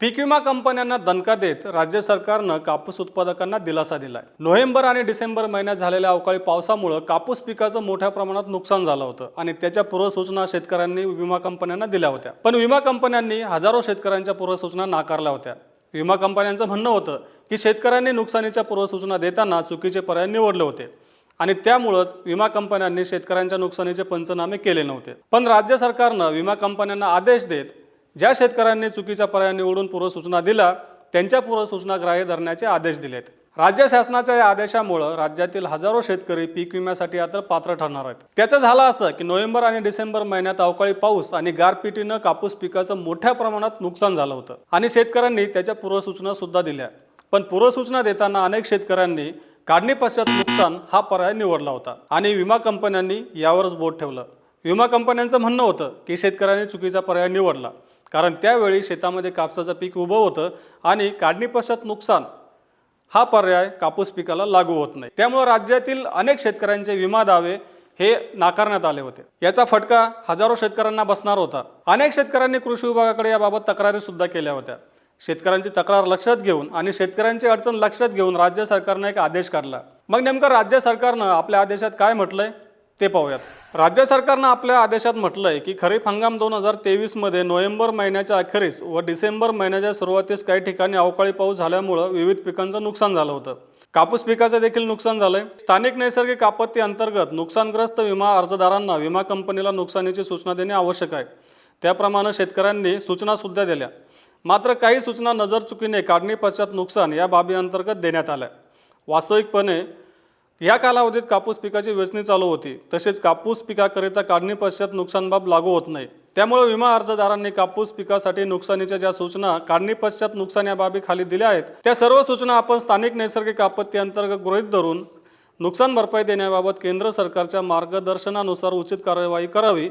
पीक विमा कंपन्यांना दणका देत राज्य सरकारनं कापूस उत्पादकांना दिलासा दिलाय. नोव्हेंबर आणि डिसेंबर महिन्यात झालेल्या अवकाळी पावसामुळं कापूस पिकाचं मोठ्या प्रमाणात नुकसान झालं होतं आणि त्याच्या पूर्वसूचना शेतकऱ्यांनी विमा कंपन्यांना दिल्या होत्या. पण विमा कंपन्यांनी हजारो शेतकऱ्यांच्या पूर्वसूचना नाकारल्या होत्या. विमा कंपन्यांचं म्हणणं होतं की शेतकऱ्यांनी नुकसानीच्या पूर्वसूचना देताना चुकीचे पर्याय निवडले होते आणि त्यामुळंच विमा कंपन्यांनी शेतकऱ्यांच्या नुकसानीचे पंचनामे केले नव्हते. पण राज्य सरकारनं विमा कंपन्यांना आदेश देत ज्या शेतकऱ्यांनी चुकीचा पर्याय निवडून पूर्वसूचना दिला त्यांच्या पूर्वसूचना ग्राह्य धरण्याचे आदेश दिलेत. राज्य शासनाच्या या आदेशामुळं राज्यातील हजारो शेतकरी पीक विम्यासाठी आता पात्र ठरणार आहेत. त्याचं झालं असं की नोव्हेंबर आणि डिसेंबर महिन्यात अवकाळी पाऊस आणि गारपिटीनं कापूस पिकाचं मोठ्या प्रमाणात नुकसान झालं होतं आणि शेतकऱ्यांनी त्याच्या पूर्वसूचना सुद्धा दिल्या. पण पूर्वसूचना देताना अनेक शेतकऱ्यांनी काढणी पश्चात नुकसान हा पर्याय निवडला होता आणि विमा कंपन्यांनी यावरच बोट ठेवलं. विमा कंपन्यांचं म्हणणं होतं की शेतकऱ्यांनी चुकीचा पर्याय निवडला. कारण त्यावेळी शेतामध्ये कापसाचं पीक उभं होतं आणि काढणीपश्चात नुकसान हा पर्याय कापूस पिकाला लागू होत नाही. त्यामुळे राज्यातील अनेक शेतकऱ्यांचे विमा दावे हे नाकारण्यात आले होते. याचा फटका हजारो शेतकऱ्यांना बसणार होता. अनेक शेतकऱ्यांनी कृषी विभागाकडे याबाबत तक्रारी सुद्धा केल्या होत्या. शेतकऱ्यांची तक्रार लक्षात घेऊन आणि शेतकऱ्यांची अडचण लक्षात घेऊन राज्य सरकारनं एक आदेश काढला. मग नेमकं राज्य सरकारनं आपल्या आदेशात काय म्हटलंय? ते पाहूयात. राज्य सरकारनं आपल्या आदेशात म्हटलंय की खरीप हंगाम दोन हजार तेवीसमध्ये नोव्हेंबर महिन्याच्या अखेरीस व डिसेंबर महिन्याच्या सुरुवातीस काही ठिकाणी अवकाळी पाऊस झाल्यामुळं विविध पिकांचं नुकसान झालं होतं. कापूस पिकाचं देखील नुकसान झालंय. स्थानिक नैसर्गिक आपत्ती अंतर्गत नुकसानग्रस्त विमा अर्जदारांना विमा कंपनीला नुकसानीची सूचना देणे आवश्यक आहे. त्याप्रमाणे शेतकऱ्यांनी सूचना सुद्धा दिल्या. मात्र काही सूचना नजर चुकीने काढणी पश्चात नुकसान या बाबी अंतर्गत देण्यात आल्या. वास्तविकपणे या कालावधीत कापूस पिकाची वेचणी चालू होती. तसेच कापूस पिकाकरिता काढणी पश्चात लागू होत नाही. त्यामुळे विमा अर्जदारांनी कापूस पिकासाठी नुकसानीच्या ज्या सूचना काढणी पश्चात नुकसान या बाबी खाली दिल्या आहेत त्या सर्व सूचना आपण स्थानिक नैसर्गिक आपत्ती अंतर्गत गृहीत धरून नुकसान भरपाई देण्याबाबत केंद्र सरकारच्या मार्गदर्शनानुसार उचित कार्यवाही करावी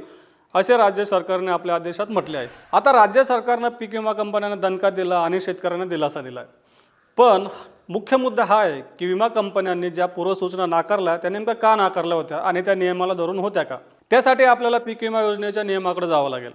असे राज्य सरकारने आपल्या आदेशात म्हटले आहे. आता राज्य सरकारनं पीक विमा कंपन्यांना दणका दिला आणि शेतकऱ्यांना दिलासा दिला आहे पण मुख्य मुद्दा हा आहे की विमा कंपन्यांनी ज्या पूर्वसूचना नाकारल्या त्या नेमक्या का नाकारल्या होत्या आणि त्या नियमाला धरून होत्या का? त्यासाठी आपल्याला पीक विमा योजनेच्या नियमाकडे जावं लागेल.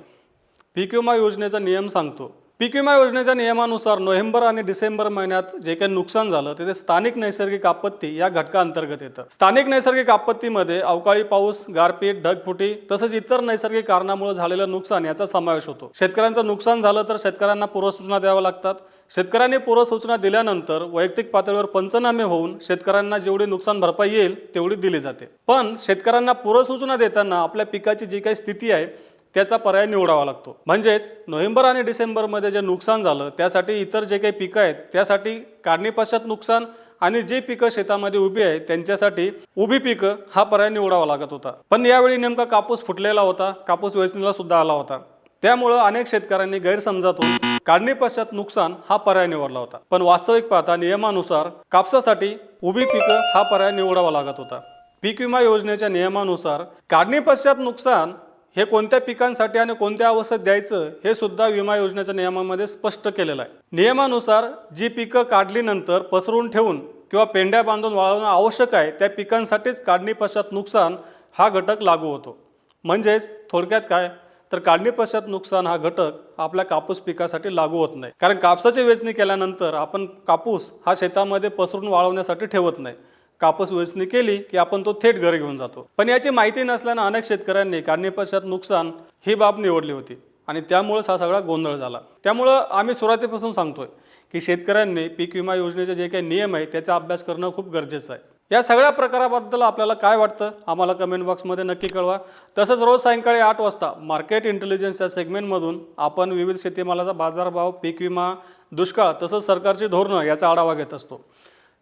पीक विमा योजनेचा नियम सांगतो पीक विमा योजनेच्या नियमानुसार नोव्हेंबर आणि डिसेंबर महिन्यात जे काही नुकसान झालं ते ते स्थानिक नैसर्गिक आपत्ती या घटकाअंतर्गत येतं. स्थानिक नैसर्गिक आपत्तीमध्ये अवकाळी पाऊस गारपीट ढगफुटी तसंच इतर नैसर्गिक कारणामुळे झालेलं नुकसान याचा समावेश होतो. शेतकऱ्यांचं नुकसान झालं तर शेतकऱ्यांना पूर्वसूचना द्याव्या लागतात. शेतकऱ्यांनी पूर्वसूचना दिल्यानंतर वैयक्तिक पातळीवर पंचनामे होऊन शेतकऱ्यांना जेवढी नुकसान भरपाई येईल तेवढी दिली जाते. पण शेतकऱ्यांना पूर्वसूचना देताना आपल्या पिकाची जी काही स्थिती आहे त्याचा पर्याय निवडावा लागतो. म्हणजेच नोव्हेंबर आणि डिसेंबरमध्ये जे नुकसान झालं त्यासाठी इतर जे काही पिकं आहेत त्यासाठी काढणीपश्चात नुकसान आणि जे पिकं शेतामध्ये उभी आहेत त्यांच्यासाठी उभी पिकं हा पर्याय निवडावा लागत होता. पण यावेळी नेमका कापूस फुटलेला होता कापूस वेचणीला सुद्धा आला होता. त्यामुळं अनेक शेतकऱ्यांनी गैरसमजातून काढणी पश्चात नुकसान हा पर्याय निवडला होता. पण वास्तविक पाहता नियमानुसार कापसासाठी उभी पिकं हा पर्याय निवडावा लागत होता. पीक विमा योजनेच्या नियमानुसार काढणी पश्चात नुकसान हे कोणत्या पिकांसाठी आणि कोणत्या अवस्थेत द्यायचं हे सुद्धा विमा योजनेच्या नियमामध्ये स्पष्ट केलेलं आहे. नियमानुसार जी पिकं काढलीनंतर पसरून ठेवून किंवा पेंड्या बांधून वाळवणं आवश्यक आहे त्या पिकांसाठीच काढणी पश्चात नुकसान हा घटक लागू होतो. म्हणजेच थोडक्यात काय? तर काढणी पश्चात नुकसान हा घटक आपल्या कापूस पिकासाठी लागू होत नाही. कारण कापसाची वेचणी केल्यानंतर आपण कापूस हा शेतामध्ये पसरून वाळवण्यासाठी ठेवत नाही. कापूस वेचणी केली की आपण तो थेट घरी घेऊन जातो. पण याची माहिती नसल्यानं अनेक शेतकऱ्यांनी काढणीपश्चात नुकसान ही बाब निवडली होती आणि त्यामुळंच हा सगळा गोंधळ झाला. त्यामुळं आम्ही सुरुवातीपासून सांगतोय की शेतकऱ्यांनी पीक विमा योजनेचे जे काही नियम आहे त्याचा अभ्यास करणं खूप गरजेचं आहे. या सगळ्या प्रकाराबद्दल आपल्याला काय वाटतं? आम्हाला कमेंट बॉक्समध्ये नक्की कळवा. तसंच रोज सायंकाळी आठ वाजता मार्केट इंटेलिजन्स या सेगमेंटमधून आपण विविध शेतीमालाचा बाजारभाव पीक विमा दुष्काळ तसंच सरकारची धोरणं याचा आढावा घेत असतो.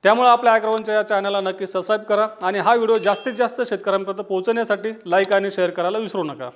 त्यामुळे आपल्या ॲग्रोवनच्या या चॅनलला नक्की सबस्क्राईब करा आणि हा व्हिडिओ जास्तीत जास्त शेतकऱ्यांपर्यंत पोहोचण्यासाठी लाईक आणि शेअर करायला विसरू नका.